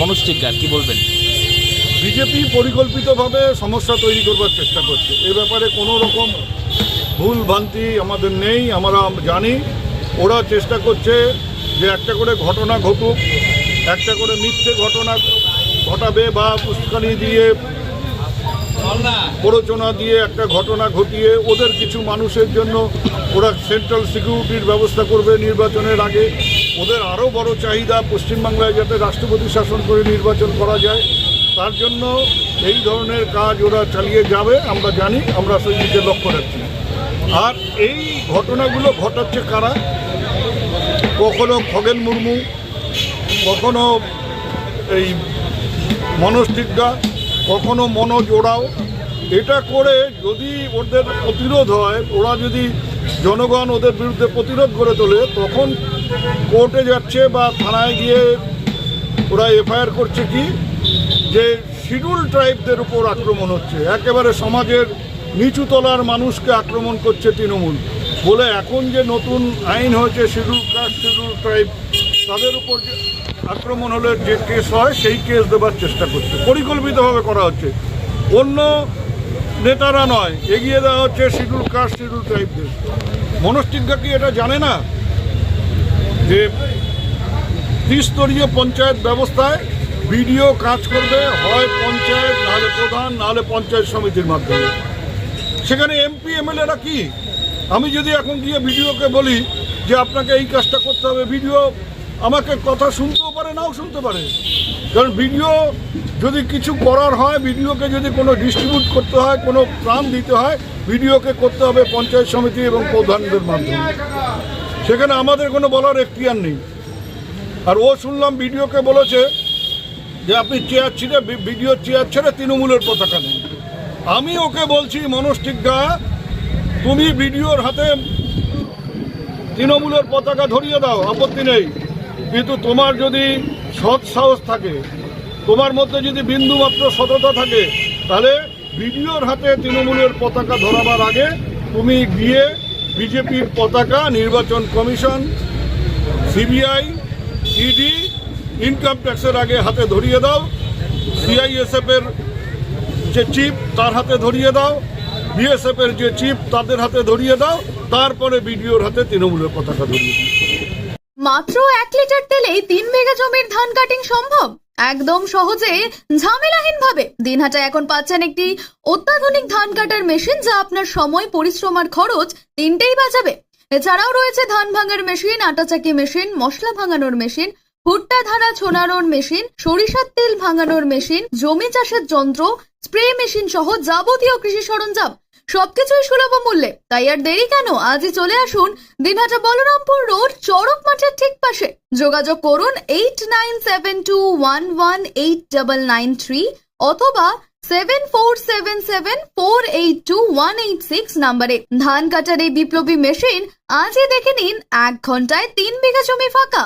মনোজ টিকার কি বলবেন? বিজেপি পরিকল্পিতভাবে সমস্যা তৈরি করবার চেষ্টা করছে। এ ব্যাপারে কোনো রকম ভুল ভ্রান্তি আমাদের নেই আমরা জানি। ওরা চেষ্টা করছে যে একটা করে ঘটনা ঘটুক একটা করে মিথ্যে ঘটনা ঘটাবে বা উস্কানি দিয়ে প্ররোচনা দিয়ে একটা ঘটনা ঘটিয়ে ওদের কিছু মানুষের জন্য ওরা সেন্ট্রাল সিকিউরিটির ব্যবস্থা করবে নির্বাচনের আগে। ওদের আরও বড় চাহিদা পশ্চিমবাংলায় যাতে রাষ্ট্রপতি শাসন করে নির্বাচন করা যায়। তার জন্য এই ধরনের কাজ ওরা চালিয়ে যাবে, আমরা জানি, আমরা সেই দিকে লক্ষ্য রাখছি। আর এই ঘটনাগুলো ঘটাচ্ছে কারা? কখনো খগেন মুর্মু, কখনো এই মনোজ টিগ্গা কখনো মনোজ ওরাও এটা করে যদি ওদের প্রতিরোধ হয়, ওরা যদি জনগণ ওদের বিরুদ্ধে প্রতিরোধ করে তোলে, তখন কোর্টে যাচ্ছে বা থানায় গিয়ে ওরা এফআইআর করছে কি? যে শিডিউল ট্রাইবদের উপর আক্রমণ হচ্ছে। একেবারে সমাজের নিচুতলার মানুষকে আক্রমণ করছে তৃণমূল। বলে এখন যে নতুন আইন হয়েছে, শিডিউল কাস্ট, শিডিউল ট্রাইব, তাদের উপর যে আক্রমণ হলে যে কেস হয়, সেই কেস দেবার চেষ্টা করছে। পরিকল্পিতভাবে করা হচ্ছে। অন্য নেতারা নয়, এগিয়ে দেওয়া হচ্ছে শিডিউল কাস্ট, শিডিউল ট্রাইবদের মনস্টিজ্ঞা কি এটা জানে না? যে ত্রিস্তরীয় পঞ্চায়েত ব্যবস্থায় বিডিও কাজ করবে, হয় পঞ্চায়েত, নাহলে প্রধান, নাহলে পঞ্চায়েত সমিতির মাধ্যমে। সেখানে এমপি এমএলএরা কি? আমি যদি এখন গিয়ে বিডিওকে বলি যে আপনাকে এই কাজটা করতে হবে, বিডিও আমাকে কথা শুনতেও পারে, নাও শুনতে পারে। কারণ ভিডিও যদি কিছু করার হয়, ভিডিওকে যদি কোনো ডিস্ট্রিবিউট করতে হয়, কোনো প্রাণ দিতে হয়, ভিডিওকে করতে হবে পঞ্চায়েত সমিতি এবং প্রধানদের মাধ্যমে। সেখানে আমাদের কোনো বলার এখতিয়ার নেই। আর ও শুনলাম ভিডিওকে বলেছে যে আপনি চেয়ার ছিঁড়ে ভিডিও চেয়ার ছেড়ে তৃণমূলের পতাকা নেই আমি ওকে বলছি, মনোজ টিগ্গা তুমি ভিডিওর হাতে তৃণমূলের পতাকা ধরিয়ে দাও, আপত্তি নেই। কিন্তু তোমার যদি সৎ সাহস থাকে তোমার মধ্যে যদি বিন্দুমাত্র সততা থাকে, তাহলে বিডিওর হাতে তৃণমূলের পতাকা ধরাবার আগে তুমি গিয়ে বিজেপির পতাকা নির্বাচন কমিশন, সিবিআই, ইডি, ইনকাম ট্যাক্সের আগে হাতে ধরিয়ে দাও সিআইএসএফ এর যে চিফ তার হাতে ধরিয়ে দাও বিএসএফ এর যে চিফ তাদের হাতে ধরিয়ে দাও, তারপরে বিডিওর হাতে তৃণমূলের পতাকা ধরিয়ে দাও। মাত্র এক লিটার তেলেই তিন বিঘা জমির ধান কাটিং সম্ভব? একদম সহজে ঝামেলাহীন ভাবে দিনহাটায় এখন পাচ্ছেন একটি অত্যাধুনিক ধান কাটার মেশিন যা আপনার সময়, পরিশ্রম আর খরচ তিনটেই বাঁচাবে। এছাড়াও রয়েছে ধান ভাঙার মেশিন, আটা চাকি মেশিন, মশলা ভাঙানোর মেশিন, ভুট্টা ধারা ছোনানোর মেশিন, সরিষার তেল ভাঙানোর মেশিন, জমি চাষের যন্ত্র, স্প্রে মেশিন সহ যাবতীয় কৃষি সরঞ্জাম। সবকিছুই সুলভ মূল্যে। তাই আর দেরি কেন? আজই চলে আসুন দিনহাটা বলরামপুর রোড, চড়ক মাঠের ঠিক পাশে। যোগাযোগ করুন eight nine seven two one one eight double nine three অথবা seven four seven seven four eight two one eight six নাম্বারে। ধান কাটার এই বিপ্লবী মেশিন আজই দেখে নিন এক ঘন্টায় তিন বিঘা জমি ফাঁকা।